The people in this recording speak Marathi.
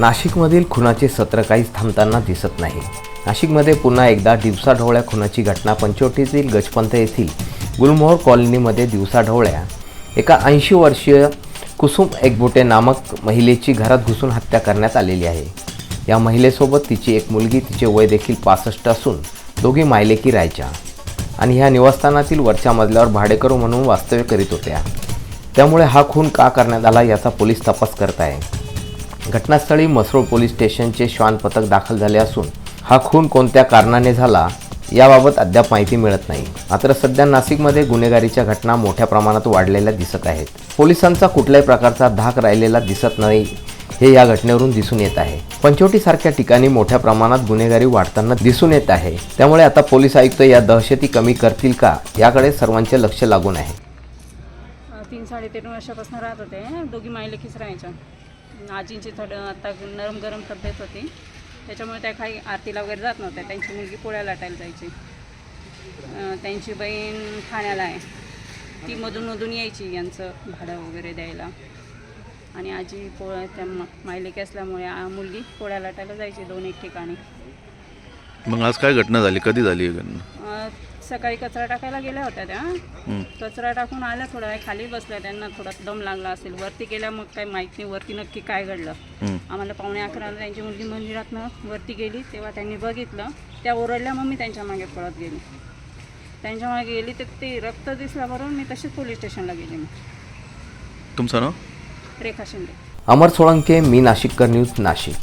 नाशिकमधील खुनाचे सत्र काहीच थांबताना दिसत नाही. नाशिकमध्ये पुन्हा एकदा दिवसाढवळ्या खुनाची घटना पंचवटीतील गजपंत येथील गुलमोहर कॉलनीमध्ये दिवसाढवळ्या. एका ऐंशी वर्षीय कुसुम एकबोटे नामक महिलेची घरात घुसून हत्या करण्यात आलेली आहे. या महिलेसोबत तिची एक मुलगी तिचे वय देखील पासष्ट असून दोघी मायलेकी राहायच्या आणि ह्या निवासस्थानातील वरच्या मजल्यावर भाडेकरू म्हणून वास्तव्य करीत होत्या. त्यामुळे हा खून का करण्यात आला याचा पोलीस तपास करत आहे घटनास्थळी मसरूळ पोलीस स्टेशनचे श्वान पथक दाखल झाले असून हा खून कोणत्या कारणाने झाला याबाबत अद्याप माहिती मिळत नाही. मात्र सध्या नाशिकमध्ये गुन्हेगारीच्या घटना मोठ्या प्रमाणात वाढलेल्या दिसत आहेत. पोलिसांचा कुठल्याही प्रकारचा धाक राहिलेला दिसत नाही हे या घटनेवरून दिसून येत आहे. पंचवटीसारख्या ठिकाणी मोठ्या प्रमाणात गुन्हेगारी वाढताना दिसून येत आहे. त्यामुळे आता पोलीस आयुक्त या दहशती कमी करतील का याकडे सर्वांचे लक्ष लागून आहे. तीन साडेतीन वर्षापासून राहत होते दोघी मायलेकीच राहायच्या. आजींची थोडं आता नरम गरम तब्येत होती. त्याच्यामुळे त्या काही आरतीला वगैरे जात नव्हत्या. त्यांची मुलगी पोळ्या लाटायला जायची. त्यांची बहीण ठाण्याला आहे. ती मधून मधून यायची यांचं भाडं वगैरे द्यायला. आणि आजी पोळ्या त्या मायलेकी असल्यामुळे आ- मुलगी पोळ्या लाटायला जायची दोन एक ठिकाणी. मग आज काय घटना झाली? कधी झाली ही घटना? सकाळी कचरा टाकायला गेल्या होत्या त्या. हं. कचरा टाकून आल्या थोडा वेळ खाली बसल्या त्यांना थोडा दम लागला असेल. वरती गेल्या मग काय माहीत नाही वरती नक्की काय घडलं. आम्हाला पावणे अकराला त्यांची मुलगी मंदिरातनं वरती गेली तेव्हा त्यांनी बघितलं. त्या ओरडल्या मग मी त्यांच्या मागे पळत गेली. त्यांच्या मागे गेली तर ते रक्त दिसल्याबरोबर मी तशीच पोलीस स्टेशनला गेली मग. तुमचं नाव? रेखा शिंदे. अमर सोळंके मी नाशिककर न्यूज नाशिक.